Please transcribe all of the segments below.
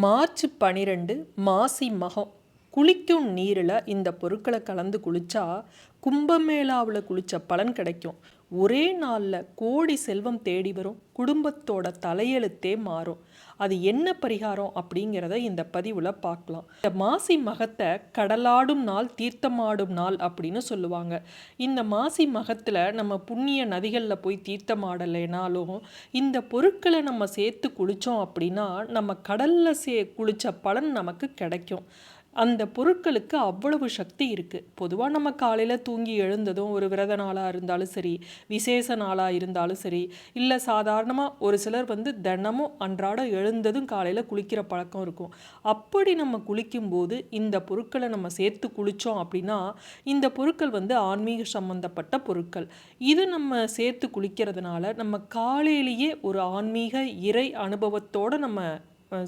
March பனிரெண்டு மாசி மகம். குளிக்கும் நீரில் இந்த பொருட்களை கலந்து குளித்தா கும்பமேளாவில் குளித்த பலன் கிடைக்கும். ஒரே நாளில் கோடி செல்வம் தேடி வரும் குடும்பத்தோட தலையெழுத்தே மாறும். அது என்ன பரிகாரம் அப்படிங்கிறத இந்த பதிவில் பார்க்கலாம். இந்த மாசி மகத்தை கடலாடும் நாள் தீர்த்தமாடும் நாள் அப்படின்னு சொல்லுவாங்க. இந்த மாசி மகத்தில் நம்ம புண்ணிய நதிகளில் போய் தீர்த்தமாடலைனாலும் இந்த பொருட்களை நம்ம சேர்த்து குளித்தோம் அப்படின்னா நம்ம கடலில் சே குளித்த பலன் நமக்கு கிடைக்கும். அந்த பொருட்களுக்கு அவ்வளவு சக்தி இருக்குது பொதுவாக நம்ம காலையில் தூங்கி எழுந்ததும் ஒரு விரத நாளாக இருந்தாலும் சரி விசேஷ நாளாக இருந்தாலும் சரி இல்லை சாதாரணமாக ஒரு சிலர் வந்து தினமும் அன்றாடம் எழுந்ததும் காலையில் குளிக்கிற பழக்கம் இருக்கும். அப்படி நம்ம குளிக்கும்போது இந்த பொருட்களை நம்ம சேர்த்து குளித்தோம் அப்படின்னா இந்த பொருட்கள் வந்து ஆன்மீக சம்பந்தப்பட்ட பொருட்கள். இது நம்ம சேர்த்து குளிக்கிறதுனால நம்ம காலையிலேயே ஒரு ஆன்மீக இறை அனுபவத்தோடு நம்ம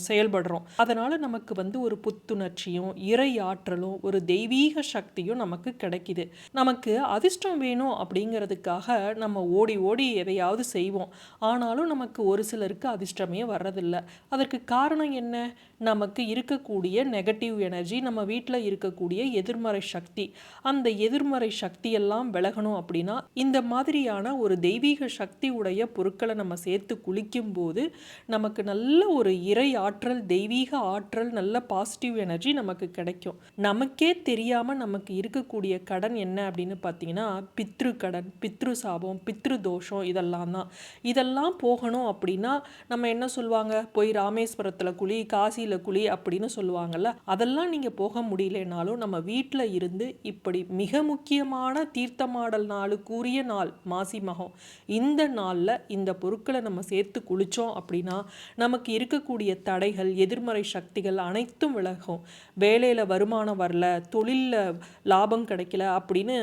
செயல்படுறோம். அதனால் நமக்கு வந்து ஒரு புத்துணர்ச்சியும் இறை ஆற்றலும் ஒரு தெய்வீக சக்தியும் நமக்கு கிடைக்கிது. நமக்கு அதிர்ஷ்டம் வேணும் அப்படிங்கிறதுக்காக நம்ம ஓடி ஓடி எதையாவது செய்வோம். ஆனாலும் நமக்கு ஒரு சிலருக்கு அதிர்ஷ்டமே வர்றதில்லை. அதற்கு காரணம் என்ன? நமக்கு இருக்கக்கூடிய நெகட்டிவ் எனர்ஜி நம்ம வீட்டில் இருக்கக்கூடிய எதிர்மறை சக்தி. அந்த எதிர்மறை சக்தியெல்லாம் விலகணும் அப்படின்னா இந்த மாதிரியான ஒரு தெய்வீக சக்தி உடைய பொருட்களை நம்ம சேர்த்து குளிக்கும்போது நமக்கு நல்ல ஒரு இறை ஆற்றல் தெய்வீக ஆற்றல் நல்ல பாசிட்டிவ் எனர்ஜி நமக்கு கிடைக்கும். நமக்கே தெரியாமல் நமக்கு இருக்கக்கூடிய கடன் என்ன அப்படின்னு பார்த்தீங்கன்னா பித்ரு கடன் பித்ரு சாபம் பித்ரு தோஷம் இதெல்லாம் தான். இதெல்லாம் போகணும் அப்படின்னா நம்ம என்ன சொல்லுவாங்க? போய் ராமேஸ்வரத்தில் குழி காசியில் குழி அப்படின்னு சொல்லுவாங்கல்ல அதெல்லாம் நீங்கள் போக முடியலனாலும் நம்ம வீட்டில் இருந்து இப்படி மிக முக்கியமான தீர்த்தமாடல் நாளுக்குரிய நாள் மாசி மகம் இந்த நாளில் இந்த பொருட்களை நம்ம சேர்த்து குளித்தோம் அப்படின்னா நமக்கு இருக்கக்கூடிய தடைகள் எதிர்மறை சக்திகள் அனைத்தும் விலகும். வேலையில் வருமானம் வரல தொழிலில் லாபம் கிடைக்கல அப்படின்னு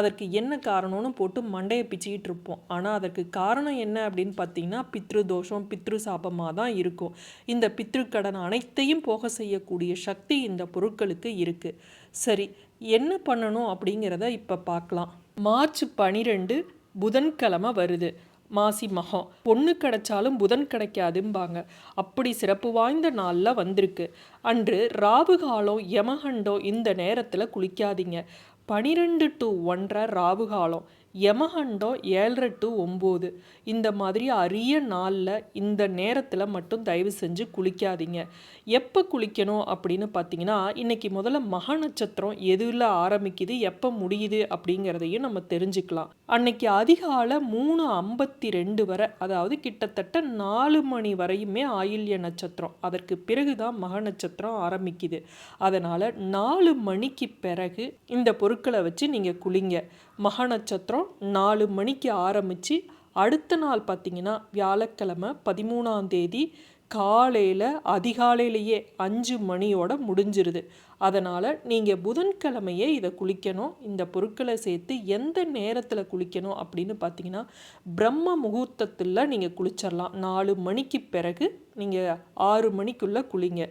அதற்கு என்ன காரணம்னு போட்டு மண்டையை பிச்சுக்கிட்டு இருப்போம். ஆனால் அதற்கு காரணம் என்ன அப்படின்னு பார்த்தீங்கன்னா பித்ரு தோஷம் பித்ரு சாபமாக தான் இருக்கும். இந்த பித்ருக்கடன் அனைத்தையும் போக செய்யக்கூடிய சக்தி இந்த பொருட்களுக்கு இருக்குது சரி என்ன பண்ணணும் அப்படிங்கிறத இப்போ பார்க்கலாம். மார்ச் பனிரெண்டு புதன்கிழமை வருது. மாசி மகம் பொண்ணு கிடைச்சாலும் புதன் கிடைக்காதும்பாங்க. அப்படி சிறப்பு வாய்ந்த நாளில் வந்திருக்கு. அன்று ராவு காலம் யமகண்டோ இந்த நேரத்தில் குளிக்காதீங்க. பனிரெண்டு டு ஒன்றரை ராவு காலம் யமகண்டம் ஏழரை டு ஒம்பது. இந்த மாதிரி அரிய நாளில் இந்த நேரத்தில் மட்டும் தயவு செஞ்சு குளிக்காதீங்க. எப்போ குளிக்கணும் அப்படின்னு பார்த்தீங்கன்னா இன்னைக்கு முதல்ல மக நட்சத்திரம் எதில் ஆரம்பிக்குது எப்போ முடியுது அப்படிங்கிறதையும் நம்ம தெரிஞ்சுக்கலாம். அன்னைக்கு அதிகாலை மூணு ஐம்பத்தி ரெண்டு வரை அதாவது கிட்டத்தட்ட நாலு மணி வரையுமே ஆயில்ய நட்சத்திரம். அதற்கு பிறகு தான் மக நட்சத்திரம் ஆரம்பிக்குது. அதனால் நாலு மணிக்கு பிறகு இந்த பொருள் பொருட்களை வச்சு நீங்கள் குளிங்க. மக நட்சத்திரம் நாலு மணிக்கு ஆரம்பித்து அடுத்த நாள் பார்த்தீங்கன்னா வியாழக்கிழமை பதிமூணாம் தேதி காலையில் அதிகாலையிலேயே அஞ்சு மணியோட முடிஞ்சிருது. அதனால் நீங்கள் புதன்கிழமையே இதை குளிக்கணும். இந்த பொருட்களை சேர்த்து எந்த நேரத்தில் குளிக்கணும் அப்படின்னு பார்த்தீங்கன்னா பிரம்ம முகூர்த்தத்தில் நீங்கள் குளிச்சிடலாம் நாலு மணிக்கு பிறகு நீங்கள் ஆறு மணிக்குள்ளே குளிங்க.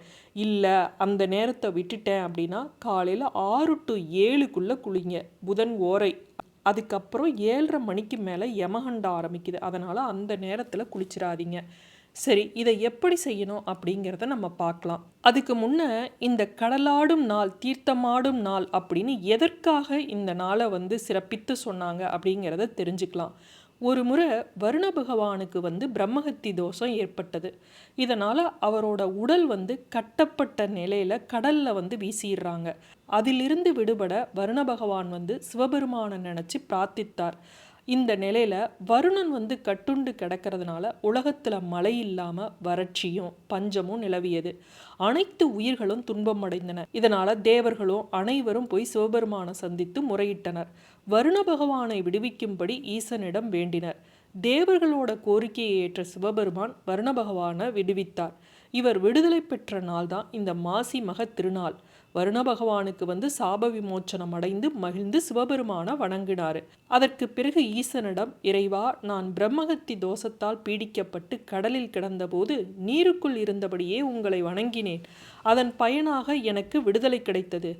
இல்லை அந்த நேரத்தை விட்டுட்டேன் அப்படின்னா காலையில் ஆறு டு ஏழுக்குள்ளே குளிங்க. புதன் ஓரை. அதுக்கப்புறம் ஏழரை மணிக்கு மேலே யமகண்ட ஆரம்பிக்குது. அதனால் அந்த நேரத்தில் குளிச்சிடாதீங்க சரி இதை எப்படி செய்யணும் அப்படிங்கிறத நம்ம பார்க்கலாம். அதுக்கு முன்ன இந்த கடலாடும் நாள் தீர்த்தமாடும் நாள் அப்படின்னு எதற்காக இந்த நாளை வந்து சிறப்பித்து சொன்னாங்க அப்படிங்கிறத தெரிஞ்சுக்கலாம். ஒரு முறை வருண பகவானுக்கு வந்து பிரம்மஹத்தி தோஷம் ஏற்பட்டது. இதனால் அவரோட உடல் வந்து கட்டப்பட்ட நிலையில் கடலில் வந்து வீசிடுறாங்க. அதிலிருந்து விடுபட வருண பகவான் வந்து சிவபெருமானை நினச்சி பிரார்த்தித்தார். இந்த நிலையில் வருணன் வந்து கட்டுண்டு கிடக்கிறதுனால உலகத்தில் மழை இல்லாமல் வறட்சியும் பஞ்சமும் நிலவியது. அனைத்து உயிர்களும் துன்பம் அடைந்தன. இதனால் தேவர்களும் அனைவரும் போய் சிவபெருமானை சந்தித்து முறையிட்டனர். வருண பகவானை விடுவிக்கும்படி ஈசனிடம் வேண்டினர். தேவர்களோட கோரிக்கையை ஏற்ற சிவபெருமான் வருண பகவானை விடுவித்தார். இவர் விடுதலை பெற்ற நாள் தான் இந்த மாசி மக திருநாள். வருண பகவானுக்கு வந்து சாப விமோச்சனம் அடைந்து மகிழ்ந்து சிவபெருமானை வணங்கினார். அதற்கு பிறகு ஈசனிடம் இறைவா நான் பிரம்மகத்தி தோஷத்தால் பீடிக்கப்பட்டு கடலில் கிடந்தபோது நீருக்குள் இருந்தபடியே உங்களை வணங்கினேன். அதன் பயனாக எனக்கு விடுதலை கிடைத்தது.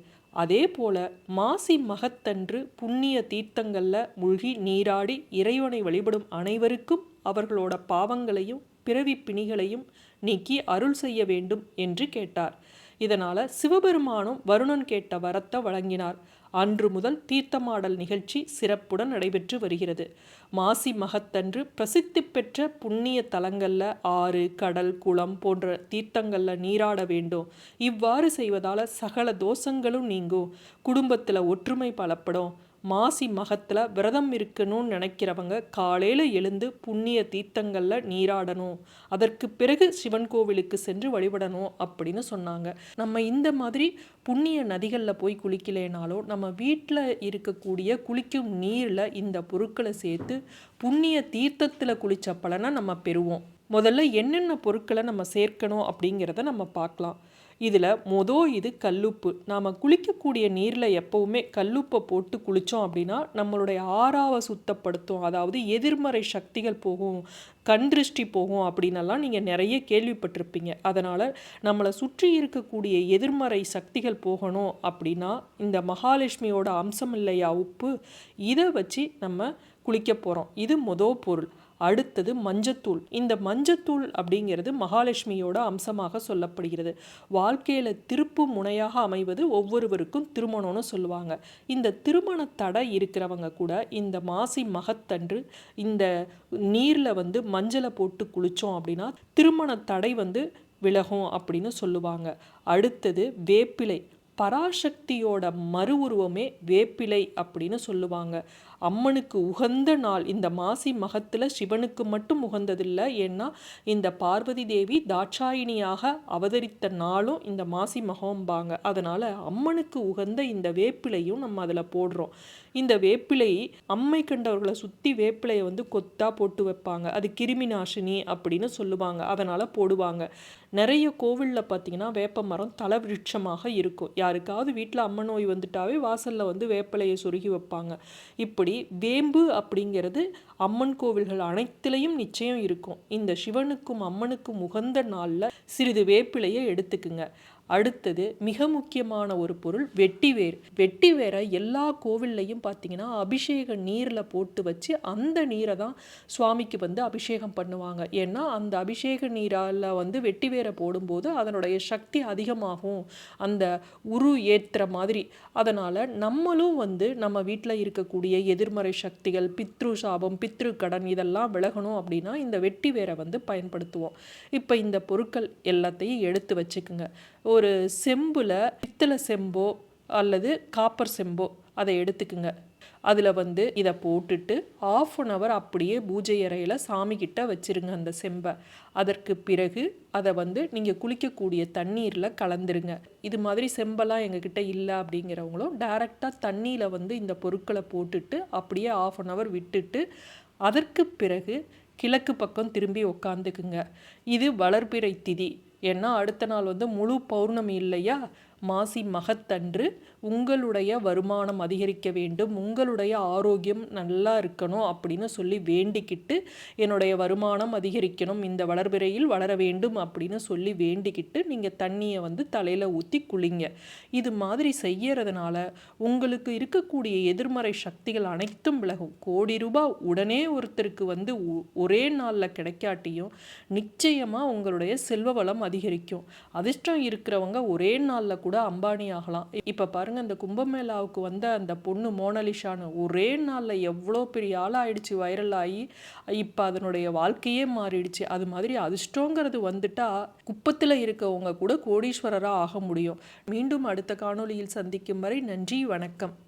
அதே போல மாசி மகத்தன்று புண்ணிய தீர்த்தங்களில் மூழ்கி நீராடி இறைவனை வழிபடும் அனைவருக்கும் அவர்களோட பாவங்களையும் பிறவி பிணிகளையும் நீக்கி அருள் செய்ய வேண்டும் என்று கேட்டார். இதனால் சிவபெருமானும் வருணன் கேட்ட வரத்தை வழங்கினார். அன்று முதல் தீர்த்தமாடல் நிகழ்ச்சி சிறப்புடன் நடைபெற்று வருகிறது. மாசி மகத்தன்று பிரசித்தி பெற்ற புண்ணிய தலங்களில் ஆறு கடல் குளம் போன்ற தீர்த்தங்களில் நீராட வேண்டும். இவ்வாறு செய்வதால் சகல தோஷங்களும் நீங்கும். குடும்பத்தில் ஒற்றுமை பலப்படும். மாசி மகத்தில் விரதம் இருக்கணும்னு நினைக்கிறவங்க காலையில் எழுந்து புண்ணிய தீர்த்தங்களில் நீராடணும். அதற்கு பிறகு சிவன் கோவிலுக்கு சென்று வழிபடணும் அப்படின்னு சொன்னாங்க. நம்ம இந்த மாதிரி புண்ணிய நதிகளில் போய் குளிக்கலைனாலும் நம்ம வீட்டில் இருக்கக்கூடிய குளிக்கும் நீரில் இந்த பொருட்களை சேர்த்து புண்ணிய தீர்த்தத்தில் குளித்த பலனை நம்ம பெறுவோம். முதல்ல என்னென்ன பொருட்களை நம்ம சேர்க்கணும் அப்படிங்கிறத நம்ம பார்க்கலாம். இதில் மொதல் இது கல்லுப்பு. நாம் குளிக்கக்கூடிய நீரில் எப்போவுமே கல்லுப்பை போட்டு குளித்தோம் அப்படின்னா நம்மளுடைய ஆறாவை சுத்தப்படுத்தும். அதாவது எதிர்மறை சக்திகள் போகும் கண் திருஷ்டி போகும் அப்படின்னலாம் நீங்கள் நிறைய கேள்விப்பட்டிருப்பீங்க. அதனால் நம்மளை சுற்றி இருக்கக்கூடிய எதிர்மறை சக்திகள் போகணும் அப்படின்னா இந்த மகாலட்சுமியோட அம்சம் இல்லையா உப்பு? இதை வச்சு நம்ம குளிக்க போகிறோம் இது மொதல் பொருள். அடுத்தது மஞ்சத்தூள். இந்த மஞ்சத்தூள் அப்படிங்கிறது மகாலட்சுமியோட அம்சமாக சொல்லப்படுகிறது. வாழ்க்கையில் திருப்பு முனையாக அமைவது ஒவ்வொருவருக்கும் திருமணம்னு சொல்லுவாங்க. இந்த திருமண தடை இருக்கிறவங்க கூட இந்த மாசி மகத்தன்று இந்த நீரில் வந்து மஞ்சளை போட்டு குளித்தோம் அப்படின்னா திருமண தடை வந்து விலகும் அப்படின்னு சொல்லுவாங்க. அடுத்தது வேப்பிலை. பராசக்தியோட மறு உருவமே வேப்பிலை அப்படின்னு சொல்லுவாங்க. அம்மனுக்கு உகந்த நாள். இந்த மாசி மகத்தில் சிவனுக்கு மட்டும் உகந்ததில்லை. ஏன்னா இந்த பார்வதி தேவி தாட்சாயினியாக அவதரித்த நாளும் இந்த மாசி மகம்பாங்க. அதனால் அம்மனுக்கு உகந்த இந்த வேப்பிலையும் நம்ம அதில் போடுறோம். இந்த வேப்பிலை அம்மை கண்டவர்களை சுற்றி வேப்பிலையை வந்து கொத்தாக போட்டு வைப்பாங்க. அது கிருமி நாசினி அப்படின்னு சொல்லுவாங்க. அதனால் போடுவாங்க. நிறைய கோவிலில் பார்த்தீங்கன்னா வேப்ப மரம் தலை விருட்சமாக இருக்கும். யாருக்காவது வீட்டில் அம்மன் நோய் வந்துட்டாவே வாசலில் வந்து வேப்பிலையை சொருகி வைப்பாங்க. இப்படி வேம்பு அப்படிங்கிறது அம்மன் கோவில்கள் அனைத்திலையும் நிச்சயம் இருக்கும். இந்த சிவனுக்கும் அம்மனுக்கும் உகந்த நாளில் சிறிது வேப்பிலையை எடுத்துக்குங்க. அடுத்தது மிக முக்கியமான ஒரு பொருள் வெட்டிவேர். வெட்டிவேரை எல்லா கோவில்லையும் பார்த்தீங்கன்னா அபிஷேக நீரில் போட்டு வச்சு அந்த நீரை தான் சுவாமிக்கு வந்து அபிஷேகம் பண்ணுவாங்க. ஏன்னா அந்த அபிஷேக நீரால் வந்து வெட்டிவேரை போடும்போது அதனுடைய சக்தி அதிகமாகும். அந்த உரு ஏற்றுற மாதிரி. அதனால் நம்மளும் வந்து நம்ம வீட்டில் இருக்கக்கூடிய எதிர்மறை சக்திகள் பித்ரு சாபம் பித்ரு கடன் இதெல்லாம் விலகணும் அப்படின்னா இந்த வெட்டி வேரை வந்து பயன்படுத்துவோம். இப்போ இந்த பொருட்கள் எல்லாத்தையும் எடுத்து வச்சுக்குங்க. ஒரு செம்பில் பித்தளை செம்போ அல்லது காப்பர் செம்போ அதை எடுத்துக்குங்க. அதில் வந்து இதை போட்டுட்டு ஆஃப் அன் ஹவர் அப்படியே பூஜை அறையில் சாமிக்கிட்ட வச்சுருங்க அந்த செம்பை. அதற்கு பிறகு அதை வந்து நீங்கள் குளிக்கக்கூடிய தண்ணீரில் கலந்துருங்க. இது மாதிரி செம்பெல்லாம் எங்ககிட்ட இல்லை அப்படிங்கிறவங்களும் டைரெக்டாக தண்ணியில் வந்து இந்த பொருட்களை போட்டுட்டு அப்படியே ஆஃப் அன் ஹவர் விட்டுட்டு அதற்கு பிறகு கிழக்கு பக்கம் திரும்பி உக்காந்துக்குங்க. இது வளர்பிறை திதி. ஏன்னா அடுத்த நாள் வந்து முழு பௌர்ணமி இல்லையா? மாசி மகத்தன்று உங்களுடைய வருமானம் அதிகரிக்க வேண்டும் உங்களுடைய ஆரோக்கியம் நல்லா இருக்கணும் அப்படின்னு சொல்லி வேண்டிக்கிட்டு என்னுடைய வருமானம் அதிகரிக்கணும் இந்த வளர்பிறையில் வளர வேண்டும் அப்படின்னு சொல்லி வேண்டிக்கிட்டு நீங்கள் தண்ணியை வந்து தலையில் ஊற்றி குளிங்க. இது மாதிரி செய்யறதுனால உங்களுக்கு இருக்கக்கூடிய எதிர்மறை சக்திகள் அனைத்தும் விலகும். கோடி ரூபாய் உடனே ஒருத்தருக்கு வந்து ஒரே நாளில் கிடைக்காட்டியும் நிச்சயமாக உங்களுடைய செல்வ வளம் அதிகரிக்கும். அதிர்ஷ்டம் இருக்கிறவங்க ஒரே நாளில் கூட அம்பானி ஆகலாம். இப்போ பாருங்கள் இந்த கும்பமேளாவுக்கு வந்த அந்த பொண்ணு மோனலிஷான்னு ஒரே நாளில் எவ்வளோ பெரிய ஆளாயிடுச்சு வைரல் ஆகி இப்போ அதனுடைய வாழ்க்கையே மாறிடுச்சு. அது மாதிரி அதிர்ஷ்டங்கிறது வந்துட்டா குப்பத்தில் இருக்கவங்க கூட கோடீஸ்வரராக ஆக முடியும். மீண்டும் அடுத்த காணொலியில் சந்திக்கும் வரை நன்றி வணக்கம்.